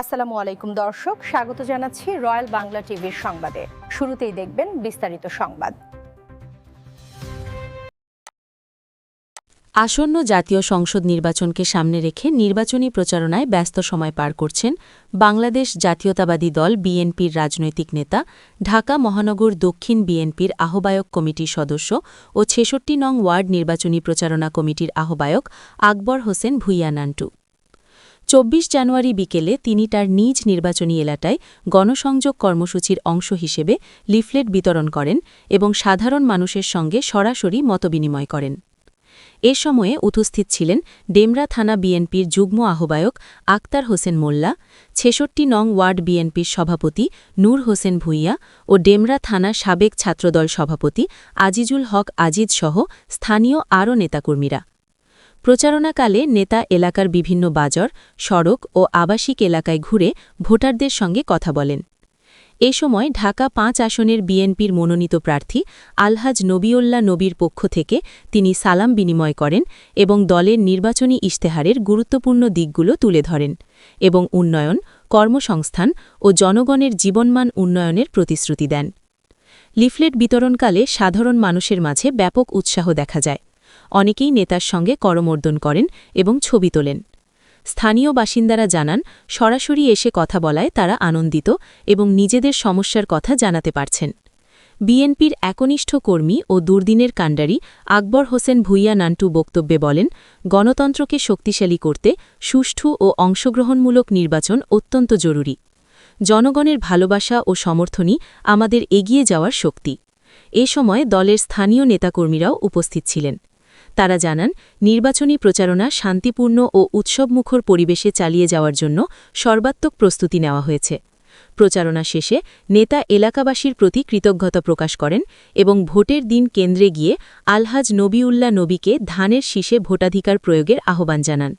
আসসালামু আলাইকুম দর্শক, স্বাগত জানাচ্ছি রয়্যাল বাংলা টিভির সংবাদে। শুরুতেই দেখবেন বিস্তারিত সংবাদ। আসন্ন জাতীয় সংসদ নির্বাচনকে সামনে রেখে নির্বাচনী প্রচারণায় ব্যস্ত সময় পার করছেন বাংলাদেশ জাতীয়তাবাদী দল বিএনপির রাজনৈতিক নেতা, ঢাকা মহানগর দক্ষিণ বিএনপির আহ্বায়ক কমিটির সদস্য ও ছেষট্টি নং ওয়ার্ড নির্বাচনী প্রচারণা কমিটির আহ্বায়ক আকবর হোসেন ভুইয়া নান্টু। চব্বিশ জানুয়ারি বিকেলে তিনি তার নিজ নির্বাচনী এলাকায় গণসংযোগ কর্মসূচির অংশ হিসেবে লিফলেট বিতরণ করেন এবং সাধারণ মানুষের সঙ্গে সরাসরি মতবিনিময় করেন। এ সময়ে উপস্থিত ছিলেন ডেমরা থানা বিএনপির যুগ্ম আহ্বায়ক আক্তার হোসেন মোল্লা, ছেষট্টি নং ওয়ার্ড বিএনপির সভাপতি নূর হোসেন ভুইয়া ও ডেমরা থানা সাবেক ছাত্রদল সভাপতি আজিজুল হক আজিজ সহ স্থানীয় আরও নেতাকর্মীরা। প্রচারণাকালে নেতা এলাকার বিভিন্ন বাজার, সড়ক ও আবাসিক এলাকায় ঘুরে ভোটারদের সঙ্গে কথা বলেন। এ সময় ঢাকা পাঁচ আসনের বিএনপির মনোনীত প্রার্থী আলহাজ নবিউল্লাহ নবীর পক্ষ থেকে তিনি সালাম বিনিময় করেন এবং দলের নির্বাচনী ইশতেহারের গুরুত্বপূর্ণ দিকগুলো তুলে ধরেন এবং উন্নয়ন, কর্মসংস্থান ও জনগণের জীবনমান উন্নয়নের প্রতিশ্রুতি দেন। লিফলেট বিতরণকালে সাধারণ মানুষের মাঝে ব্যাপক উৎসাহ দেখা যায়। অনেকেই নেতার সঙ্গে করমর্দন করেন এবং ছবি তোলেন। স্থানীয় বাসিন্দারা জানান, সরাসরি এসে কথা বলায় তারা আনন্দিত এবং নিজেদের সমস্যার কথা জানাতে পারছেন। বিএনপির একনিষ্ঠ কর্মী ও দুর্দিনের কাণ্ডারি আকবর হোসেন ভুইয়া নান্টু বক্তব্যে বলেন, গণতন্ত্রকে শক্তিশালী করতে সুষ্ঠু ও অংশগ্রহণমূলক নির্বাচন অত্যন্ত জরুরি। জনগণের ভালোবাসা ও সমর্থনই আমাদের এগিয়ে যাওয়ার শক্তি। এ সময় দলের স্থানীয় নেতাকর্মীরাও উপস্থিত ছিলেন। তারা জানান, নির্বাচনী প্রচারণা শান্তিপূর্ণ ও উৎসবমুখর পরিবেশে চালিয়ে যাওয়ার জন্য সর্বাত্মক প্রস্তুতি নেওয়া হয়েছে। প্রচারণা শেষে নেতা এলাকাবাসীর প্রতি কৃতজ্ঞতা প্রকাশ করেন এবং ভোটের দিন কেন্দ্রে গিয়ে আলহাজ নবিউল্লাহ নবীকে ধানের শীষে ভোটাধিকার প্রয়োগের আহ্বান জানান।